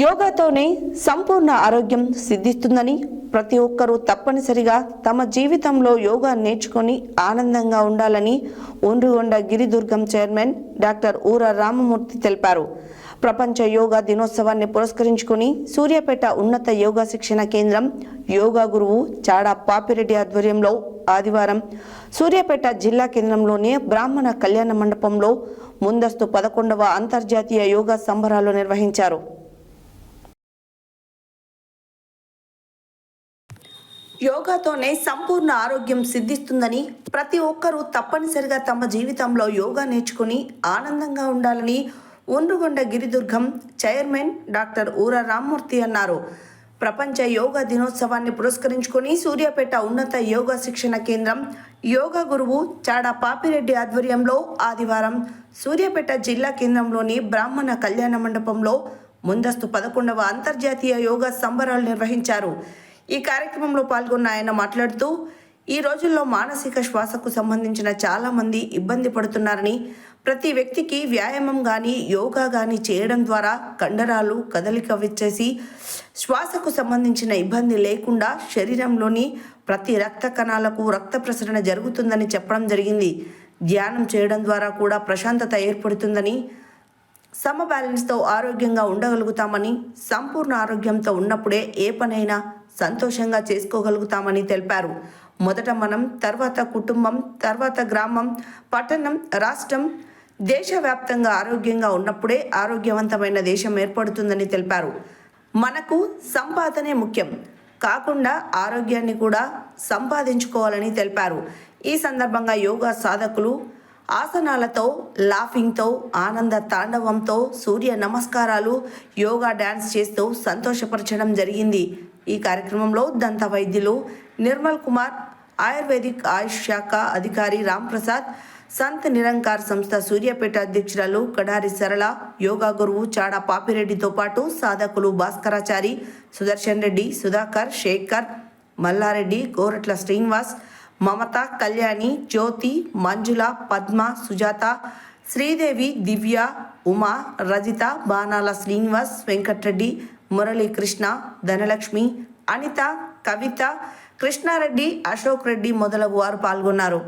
యోగాతోనే సంపూర్ణ ఆరోగ్యం సిద్ధిస్తుందని ప్రతి ఒక్కరూ తప్పనిసరిగా తమ జీవితంలో యోగా నేర్చుకొని ఆనందంగా ఉండాలని ఒండ్రుగొండ గిరిదుర్గం చైర్మన్ డాక్టర్ ఊర రామమూర్తి తెలిపారు. ప్రపంచ యోగా దినోత్సవాన్ని పురస్కరించుకుని సూర్యాపేట ఉన్నత యోగా శిక్షణ కేంద్రం యోగా గురువు చాడా పాపిరెడ్డి ఆధ్వర్యంలో ఆదివారం సూర్యాపేట జిల్లా కేంద్రంలోని బ్రాహ్మణ కళ్యాణ మండపంలో ముందస్తు పదకొండవ అంతర్జాతీయ యోగా సంబరాలు నిర్వహించారు. యోగాతోనే సంపూర్ణ ఆరోగ్యం సిద్ధిస్తుందని ప్రతి ఒక్కరూ తప్పనిసరిగా తమ జీవితంలో యోగా నేర్చుకుని ఆనందంగా ఉండాలని ఉండ్రుగొండ గిరిదుర్గం చైర్మన్ డాక్టర్ ఊర రామ్మూర్తి అన్నారు. ప్రపంచ యోగా దినోత్సవాన్ని పురస్కరించుకొని సూర్యాపేట ఉన్నత యోగా శిక్షణ కేంద్రం యోగా గురువు చాడా పాపిరెడ్డి ఆధ్వర్యంలో ఆదివారం సూర్యాపేట జిల్లా కేంద్రంలోని బ్రాహ్మణ కళ్యాణ మండపంలో ముందస్తు పదకొండవ అంతర్జాతీయ యోగా సంబరాలు నిర్వహించారు. ఈ కార్యక్రమంలో పాల్గొన్న ఆయన మాట్లాడుతూ ఈ రోజుల్లో మానసిక శ్వాసకు సంబంధించిన చాలామంది ఇబ్బంది పడుతున్నారని ప్రతి వ్యక్తికి వ్యాయామం కానీ యోగా కానీ చేయడం ద్వారా కండరాలు కదలిక వచ్చేసి శ్వాసకు సంబంధించిన ఇబ్బంది లేకుండా శరీరంలోని ప్రతి రక్త కణాలకు రక్త ప్రసరణ జరుగుతుందని చెప్పడం జరిగింది. ధ్యానం చేయడం ద్వారా కూడా ప్రశాంతత ఏర్పడుతుందని సమ బ్యాలెన్స్తో ఆరోగ్యంగా ఉండగలుగుతామని సంపూర్ణ ఆరోగ్యంతో ఉన్నప్పుడే ఏ పనైనా సంతోషంగా చేసుకోగలుగుతామని తెలిపారు. మొదట మనం తర్వాత కుటుంబం తర్వాత గ్రామం పట్టణం రాష్ట్రం దేశవ్యాప్తంగా ఆరోగ్యంగా ఉన్నప్పుడే ఆరోగ్యవంతమైన దేశం ఏర్పడుతుందని తెలిపారు. మనకు సంపాదనే ముఖ్యం. కాకుండా ఆరోగ్యాన్ని కూడా సంపాదించుకోవాలని తెలిపారు. ఈ సందర్భంగా యోగా సాధకులు ఆసనాలతో లాఫింగ్తో ఆనంద తాండవంతో సూర్య నమస్కారాలు యోగా డ్యాన్స్ చేస్తూ సంతోషపరచడం జరిగింది. ఈ కార్యక్రమంలో దంత వైద్యులు నిర్మల్ కుమార్ ఆయుర్వేదిక్ ఆయుష్ శాఖ అధికారి రాంప్రసాద్ సంత్ నిరంకార్ సంస్థ సూర్యాపేట అధ్యక్షురాలు కడారి సరళ యోగా గురువు చాడా పాపిరెడ్డితో పాటు సాధకులు భాస్కరాచారి సుదర్శన్ రెడ్డి సుధాకర్ శేఖర్ మల్లారెడ్డి గోరట్ల శ్రీనివాస్ మమత కళ్యాణి జ్యోతి మంజుల పద్మ సుజాత శ్రీదేవి దివ్య ఉమా రజిత బాణాల శ్రీనివాస్ వెంకట్రెడ్డి మురళీకృష్ణ ధనలక్ష్మి అనిత కవిత కృష్ణారెడ్డి అశోక్ రెడ్డి మొదలగు వారు పాల్గొన్నారు.